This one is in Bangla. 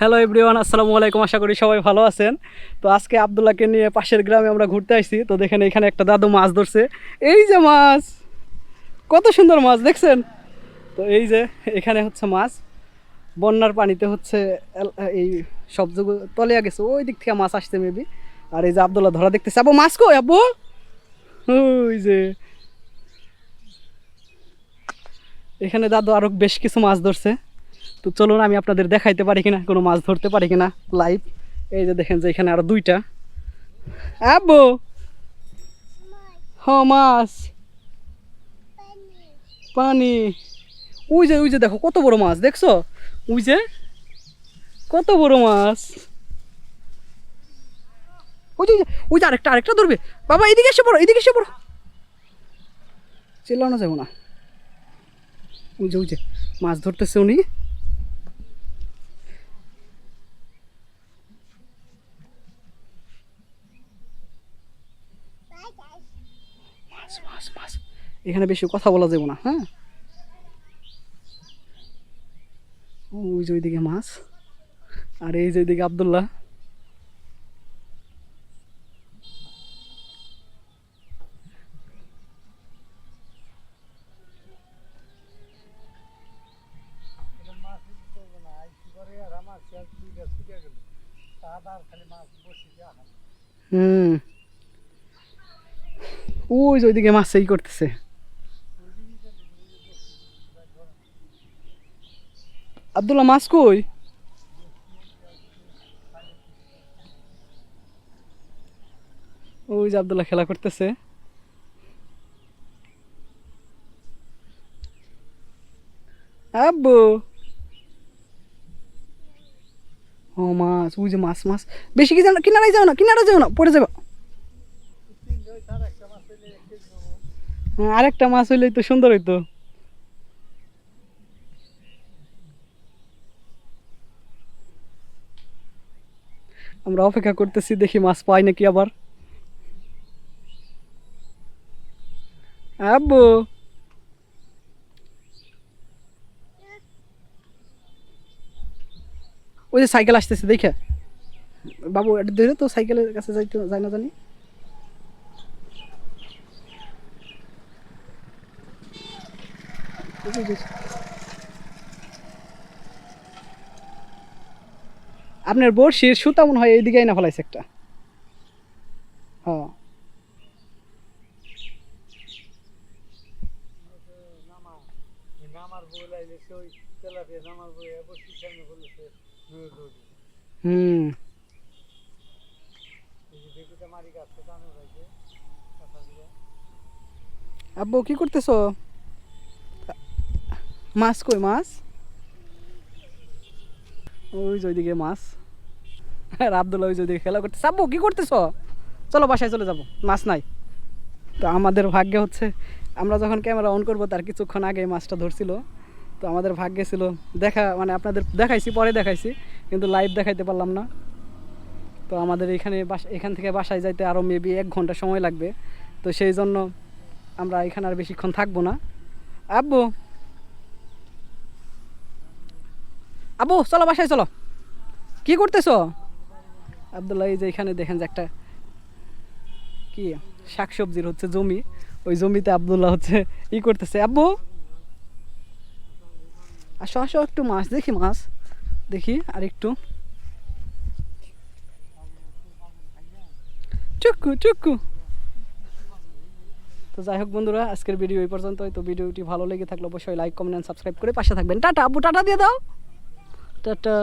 হ্যালো এভরিওয়ান আসসালামু আলাইকুম, আশা করি সবাই ভালো আছেন। তো আজকে আবদুল্লাহকে নিয়ে পাশের গ্রামে আমরা ঘুরতে আসছি। তো দেখেন এখানে একটা দাদু মাছ ধরছে। এই যে মাছ! কত সুন্দর মাছ, দেখছেন? তো এই যে, এখানে হচ্ছে মাছ। বন্যার পানিতে হচ্ছে এই সব যোগ তলিয়া গেছে। ওই দিক থেকে মাছ আসছে মেবি আর এই যে আবদুল্লাহ ধরা দেখতেছে। আবু মাছ কই, আব্বু? ওই যে। এখানে দাদু আরও বেশ কিছু মাছ ধরছে। তো চলুন আমি আপনাদের দেখাইতে পারি কিনা কোনো মাছ ধরতে পারি কিনা লাইভ এই যে দেখেন যে এখানে আরও দুইটা। আব্বু! হ মাছ। পানি। ওই যে ওই যে দেখো কত বড় মাছ দেখছ? ওই যে কত বড় মাছ। ওই যে ওই যে, আরেকটা আরেকটা ধরবে। বাবা এদিকে এসে পড়ো এদিকে এসে পড়ো। চেল্লানো যাব না। ওই যে ওই যে মাছ ধরতেছে উনি। এখানে বেশি কথা বলা যাবে না হ্যাঁ? ওই যে ওইদিকে মাছ। আর এই যে ওইদিকে আবদুল্লাহ। হুম। ওই যে ওইদিকে মাছ সেই করতেছে। আব্দুল্লাহ, মাছ কই? ওই যে আব্দুল্লাহ খেলা করতেছে। আব্বু। ও মাছ, ওই যে মাছ মাছ। বেশি কি যাও না কিনারায় যাও না কিনারা যাও না, পড়ে যাবে হ্যাঁ, আরেকটা মাছ হইলেই তো সুন্দর হইতো। আমরা অপেক্ষা করতেছি, দেখি মাছ পাই নাকি আবার। আব্বু! ওই যে সাইকেল আসতেছে, দেখে। বাবু তো সাইকেলের কাছে যাইতে না জানি ওই যে, ওই যে। আপনার বড়শির সুতা মনে হয় এইদিকে না ফেলাইছে একটা। হ্যাঁ। আব্বু কি করতেছ? মাছ কই, মাছ? ওই যে ওইদিকে মাছ। আর আবদুল্লাহ ওই যে ওইদিকে খেলা করতে আব্বু, কি করতেছ? চলো, বাসায় চলে যাব। মাছ নাই। তো আমাদের ভাগ্যে হচ্ছে, আমরা যখন ক্যামেরা অন করব, তার কিছুক্ষণ আগে মাছটা ধরছিল। তো আমাদের ভাগ্যে ছিল, দেখা মানে আপনাদের দেখাইছি, পরে দেখাইছি, কিন্তু লাইভ দেখাইতে পারলাম না। তো আমাদের এখানে এখান থেকে বাসায় যাইতে আরও মেবি এক ঘণ্টা সময় লাগবে। তো সেই জন্য আমরা এখানে আর বেশিক্ষণ থাকব না। আব্বু আব্বু চলো বাসায়, চলো। কি করতেছো? আবদুল্লাহ, এই যে এখানে দেখেন যে একটা কি শাকসবজির হচ্ছে জমি। ওই জমিতে আবদুল্লাহ হচ্ছে ই করতেছে। আব্বু! আসো আসো, একটু মাছ দেখি মাছ দেখি আর একটু টুকু টুকু তো যাই হোক বন্ধুরা, আজকের ভিডিও এই পর্যন্তই। তো ভিডিওটি ভালো লেগে থাকলে অবশ্যই লাইক কমেন্ট সাবস্ক্রাইব করে পাশে থাকবেন। টাটা, আব্বু, টাটা দিয়ে দাও। টাটা